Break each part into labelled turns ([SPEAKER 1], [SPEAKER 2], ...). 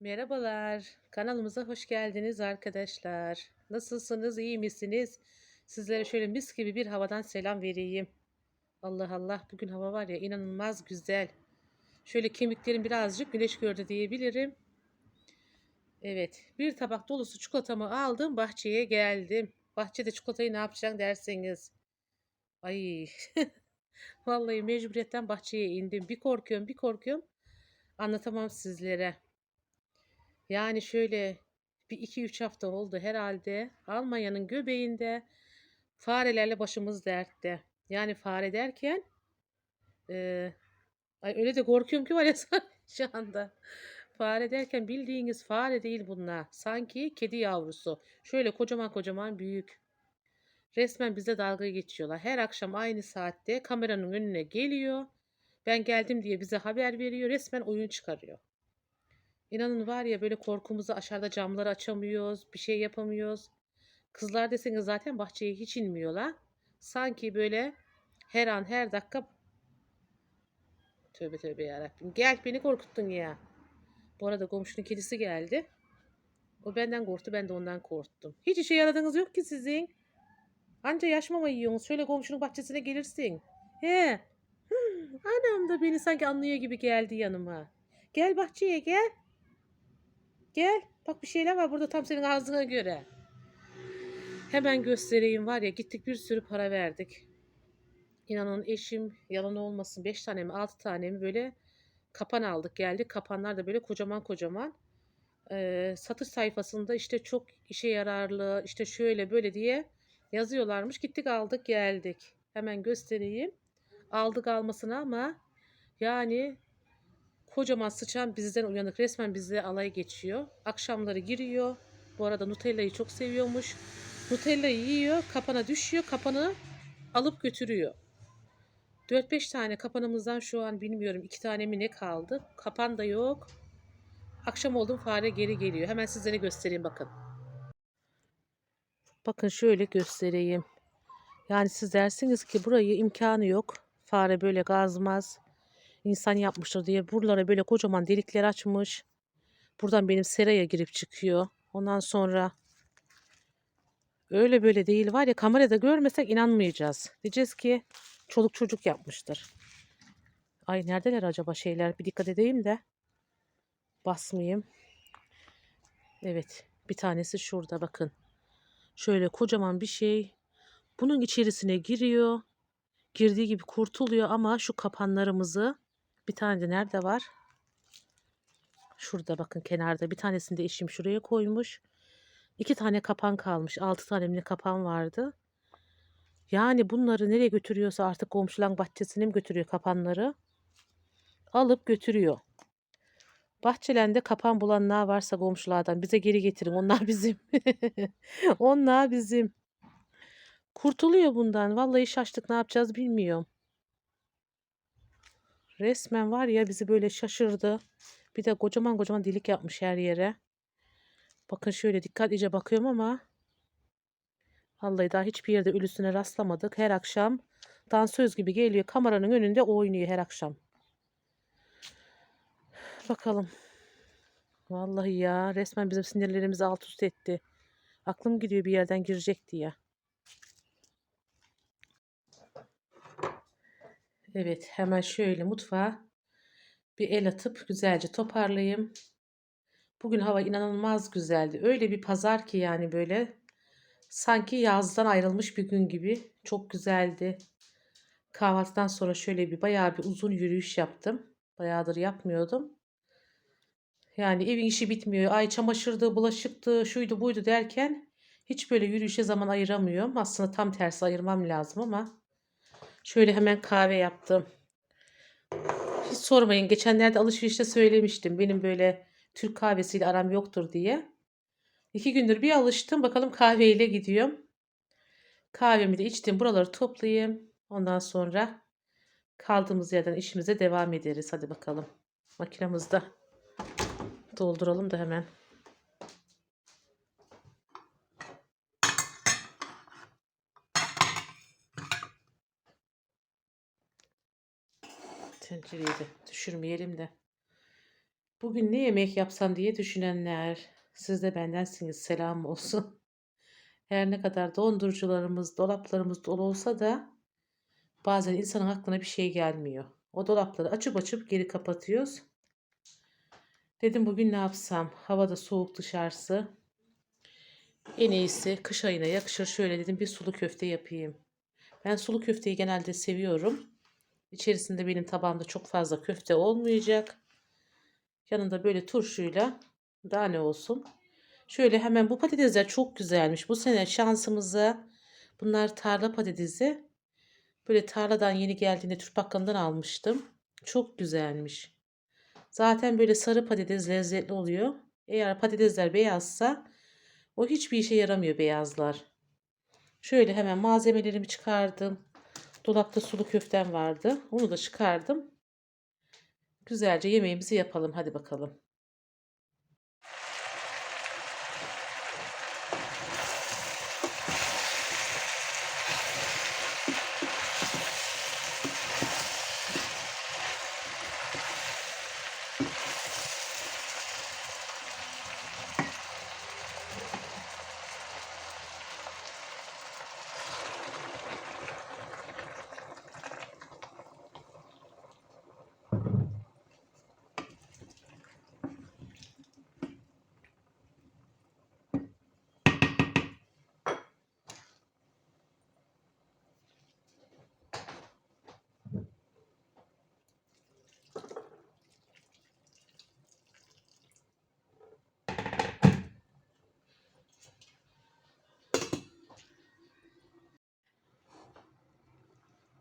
[SPEAKER 1] Merhabalar, kanalımıza hoş geldiniz arkadaşlar. Nasılsınız, iyi misiniz? Sizlere şöyle mis gibi bir havadan selam vereyim. Allah Allah, bugün hava var ya inanılmaz güzel. Şöyle kemiklerim birazcık güneş gördü diyebilirim. Evet, bir tabak dolusu çikolatamı aldım, bahçeye geldim. Bahçede çikolatayı ne yapacaksın derseniz. Ay, vallahi mecburiyetten bahçeye indim. Bir korkuyorum, bir korkuyorum. Anlatamam sizlere. Yani şöyle bir iki üç hafta oldu herhalde. Almanya'nın göbeğinde farelerle başımız dertte. Yani fare derken eee, ay öyle de korkuyorum ki var ya şu anda. Fare derken bildiğiniz fare değil bunlar. Sanki kedi yavrusu. Şöyle kocaman kocaman büyük. Resmen bize dalga geçiyorlar. Her akşam aynı saatte kameranın önüne geliyor. Ben geldim diye bize haber veriyor. Resmen oyun çıkarıyor. İnanın var ya böyle korkumuzu aşağıda camları açamıyoruz, bir şey yapamıyoruz. Kızlar deseniz zaten bahçeye hiç inmiyorlar. Sanki böyle her an her dakika tövbe tövbe yarabbim. Gel beni korkuttun ya. Bu arada komşunun kedisi geldi. O benden korktu ben de ondan korktum. Hiç işe yaradığınız yok ki sizin. Anca yaş mama yiyorsunuz. Şöyle komşunun bahçesine gelirsin. He. Anam da beni sanki anlıyor gibi geldi yanıma. Gel bahçeye gel. Gel. Bak bir şeyler var burada tam senin ağzına göre. Hemen göstereyim var ya gittik bir sürü para verdik. İnanın eşim yalan olmasın 5 tane mi 6 tane mi böyle kapan aldık geldik. Kapanlar da böyle kocaman kocaman. Ee, satış sayfasında işte çok işe yararlı işte şöyle böyle diye yazıyorlarmış. Gittik aldık geldik. Hemen göstereyim. Aldık almasına ama yani Kocaman sıçan bizden uyanık. Resmen bizle alay geçiyor. Akşamları giriyor. Bu arada Nutella'yı çok seviyormuş. Nutella'yı yiyor. Kapana düşüyor. Kapanı alıp götürüyor. 4-5 tane kapanımızdan şu an bilmiyorum. 2 tane mi ne kaldı? Kapan da yok. Akşam oldum fare geri geliyor. Hemen sizlere göstereyim bakın. Bakın şöyle göstereyim. Yani siz dersiniz ki burayı imkanı yok. Fare böyle gazmaz insan yapmıştır diye buralara böyle kocaman delikler açmış. Buradan benim seraya girip çıkıyor. Ondan sonra öyle böyle değil var ya kamerada görmesek inanmayacağız. Diyeceğiz ki çoluk çocuk yapmıştır. Ay neredeler acaba şeyler bir dikkat edeyim de basmayayım. Evet bir tanesi şurada bakın. Şöyle kocaman bir şey. Bunun içerisine giriyor. Girdiği gibi kurtuluyor ama şu kapanlarımızı bir tane de nerede var? Şurada bakın kenarda. Bir tanesini de eşim şuraya koymuş. İki tane kapan kalmış. Altı tane mi kapan vardı. Yani bunları nereye götürüyorsa artık komşulan bahçesine mi götürüyor kapanları? Alıp götürüyor. Bahçelende kapan bulanlar varsa komşulardan bize geri getirin. Onlar bizim. Onlar bizim. Kurtuluyor bundan. Vallahi şaştık ne yapacağız bilmiyorum. Resmen var ya bizi böyle şaşırdı. Bir de kocaman kocaman delik yapmış her yere. Bakın şöyle dikkatlice bakıyorum ama vallahi daha hiçbir yerde ölüsüne rastlamadık. Her akşam dansöz gibi geliyor kameranın önünde oynuyor her akşam. Bakalım. Vallahi ya resmen bizim sinirlerimizi alt üst etti. Aklım gidiyor bir yerden girecek diye. Evet hemen şöyle mutfağa bir el atıp güzelce toparlayayım. Bugün hava inanılmaz güzeldi. Öyle bir pazar ki yani böyle sanki yazdan ayrılmış bir gün gibi. Çok güzeldi. Kahvaltıdan sonra şöyle bir bayağı bir uzun yürüyüş yaptım. Bayağıdır yapmıyordum. Yani evin işi bitmiyor. Ay çamaşırdı, bulaşıktı, şuydu buydu derken hiç böyle yürüyüşe zaman ayıramıyorum. Aslında tam tersi ayırmam lazım ama Şöyle hemen kahve yaptım. Hiç sormayın. Geçenlerde alışverişte söylemiştim. Benim böyle Türk kahvesiyle aram yoktur diye. İki gündür bir alıştım. Bakalım kahveyle gidiyorum. Kahvemi de içtim. Buraları toplayayım. Ondan sonra kaldığımız yerden işimize devam ederiz. Hadi bakalım. Makinamızda dolduralım da hemen. Tencereyi de düşürmeyelim de. Bugün ne yemek yapsam diye düşünenler, siz de bendensiniz, selam olsun. Her ne kadar dondurucularımız, dolaplarımız dolu olsa da bazen insanın aklına bir şey gelmiyor. O dolapları açıp açıp geri kapatıyoruz. Dedim bugün ne yapsam? Hava da soğuk dışarısı. En iyisi kış ayına yakışır. Şöyle dedim bir sulu köfte yapayım. Ben sulu köfteyi genelde seviyorum. İçerisinde benim tabağımda çok fazla köfte olmayacak. Yanında böyle turşuyla daha ne olsun. Şöyle hemen bu patatesler çok güzelmiş. Bu sene şansımıza bunlar tarla patatesi. Böyle tarladan yeni geldiğinde Türk bakkalından almıştım. Çok güzelmiş. Zaten böyle sarı patates lezzetli oluyor. Eğer patatesler beyazsa o hiçbir işe yaramıyor beyazlar. Şöyle hemen malzemelerimi çıkardım. Dolapta sulu köftem vardı. Onu da çıkardım. Güzelce yemeğimizi yapalım. Hadi bakalım.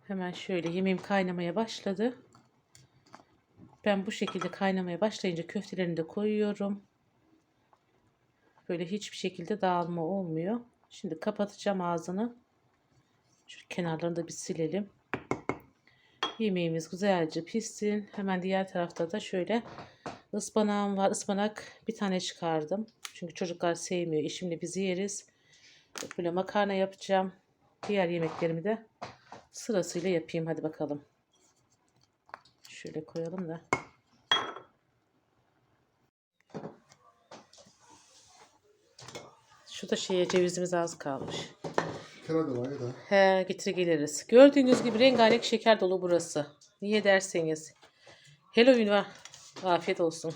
[SPEAKER 1] Hemen şöyle yemeğim kaynamaya başladı. Ben bu şekilde kaynamaya başlayınca köftelerini de koyuyorum. Böyle hiçbir şekilde dağılma olmuyor. Şimdi kapatacağım ağzını. Şu kenarlarını da bir silelim. Yemeğimiz güzelce pişsin. Hemen diğer tarafta da şöyle ıspanağım var. Ispanak bir tane çıkardım. Çünkü çocuklar sevmiyor. Eşimle biz yeriz. Böyle makarna yapacağım. Diğer yemeklerimi de sırasıyla yapayım. Hadi bakalım. Şöyle koyalım da. Şu da şeye cevizimiz az kalmış.
[SPEAKER 2] Da.
[SPEAKER 1] He getir geliriz. Gördüğünüz gibi rengarenk şeker dolu burası. Niye derseniz. Halloween var. Afiyet olsun.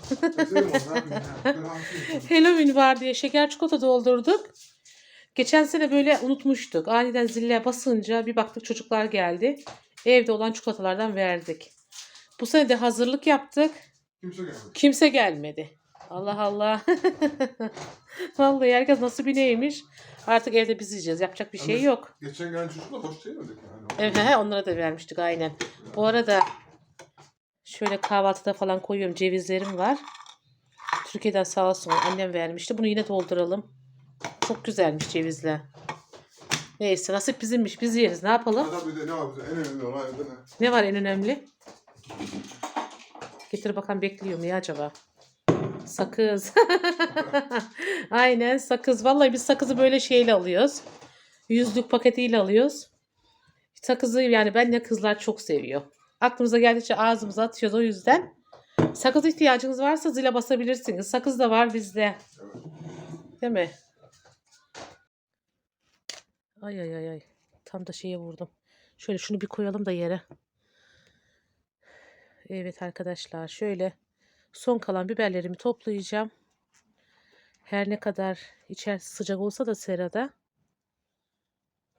[SPEAKER 1] Halloween var diye şeker çikolata doldurduk. Geçen sene böyle unutmuştuk. Aniden zille basınca bir baktık çocuklar geldi. Evde olan çikolatalardan verdik. Bu sene de hazırlık yaptık.
[SPEAKER 2] Kimse gelmedi.
[SPEAKER 1] Kimse gelmedi. Allah Allah. Vallahi herkes nasıl bir neymiş. Artık evde biz yiyeceğiz. Yapacak bir şey yok.
[SPEAKER 2] Geçen gelen çocukla boş değilmedik yani.
[SPEAKER 1] Evet, he, onlara da vermiştik aynen. Bu arada şöyle kahvaltıda falan koyuyorum. Cevizlerim var. Türkiye'den sağ olsun annem vermişti. Bunu yine dolduralım. Çok güzelmiş cevizler. Neyse nasip bizimmiş. Biz yeriz. Ne yapalım?
[SPEAKER 2] Bir de ne var bize en önemli olan evde ne?
[SPEAKER 1] Ne var en önemli? Getir bakalım bekliyor mu ya acaba? Sakız. Aynen sakız. Vallahi biz sakızı böyle şeyle alıyoruz. Yüzlük paketiyle alıyoruz. Sakızı yani ben de kızlar çok seviyor. Aklımıza geldikçe ağzımıza atıyoruz o yüzden. Sakız ihtiyacınız varsa zile basabilirsiniz. Sakız da var bizde. Değil mi? Ay ay ay ay. Tam da şeye vurdum. Şöyle şunu bir koyalım da yere. Evet arkadaşlar şöyle son kalan biberlerimi toplayacağım. Her ne kadar içerisi sıcak olsa da serada.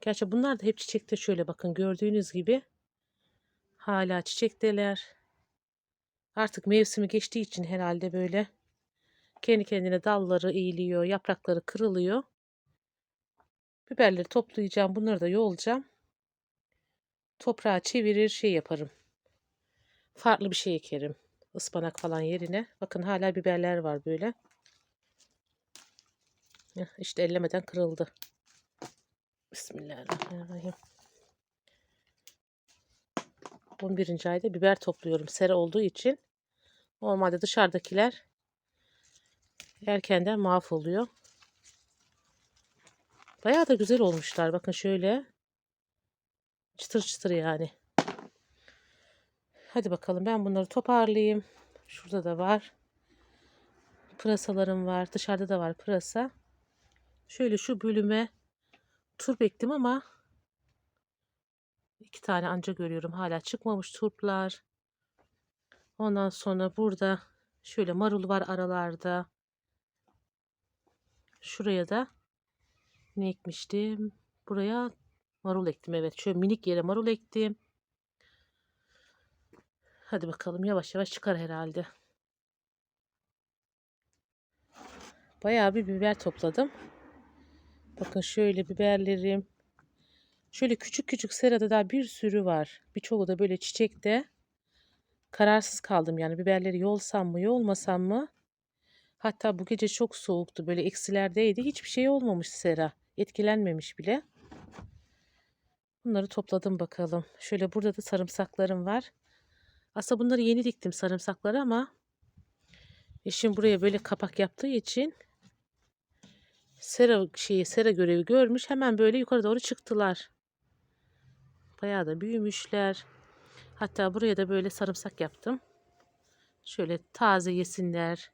[SPEAKER 1] Gerçi bunlar da hep çiçekte şöyle bakın gördüğünüz gibi. Hala çiçekteler. Artık mevsimi geçtiği için herhalde böyle kendi kendine dalları eğiliyor, yaprakları kırılıyor. Biberleri toplayacağım. Bunları da yolacağım. Toprağa çevirir şey yaparım. Farklı bir şey ekerim. Ispanak falan yerine. Bakın hala biberler var böyle. İşte ellemeden kırıldı. Bismillahirrahmanirrahim. 11. ayda biber topluyorum. Sera olduğu için. Normalde dışarıdakiler erkenden mahvoluyor. Bayağı da güzel olmuşlar. Bakın şöyle. Çıtır çıtır yani. Hadi bakalım ben bunları toparlayayım. Şurada da var. Pırasalarım var. Dışarıda da var pırasa. Şöyle şu bölüme turp ektim ama iki tane anca görüyorum. Hala çıkmamış turplar. Ondan sonra burada şöyle marul var aralarda. Şuraya da ne ekmiştim? Buraya marul ektim. Evet şöyle minik yere marul ektim. Hadi bakalım yavaş yavaş çıkar herhalde. Bayağı bir biber topladım. Bakın şöyle biberlerim. Şöyle küçük küçük serada daha bir sürü var. Birçoğu da böyle çiçekte. Kararsız kaldım yani biberleri yolsam mı yolmasam mı? Hatta bu gece çok soğuktu böyle eksilerdeydi. Hiçbir şey olmamış sera. Etkilenmemiş bile. Bunları topladım bakalım. Şöyle burada da sarımsaklarım var. Aslında bunları yeni diktim sarımsakları ama eşim buraya böyle kapak yaptığı için sera şeyi sera görevi görmüş. Hemen böyle yukarı doğru çıktılar. Bayağı da büyümüşler. Hatta buraya da böyle sarımsak yaptım. Şöyle taze yesinler.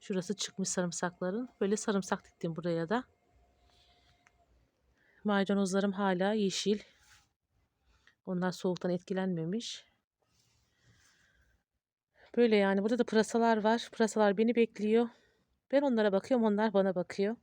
[SPEAKER 1] Şurası çıkmış sarımsakların. Böyle sarımsak diktim buraya da. Maydanozlarım hala yeşil. Onlar soğuktan etkilenmemiş. Böyle yani burada da pırasalar var. Pırasalar beni bekliyor. Ben onlara bakıyorum, onlar bana bakıyor.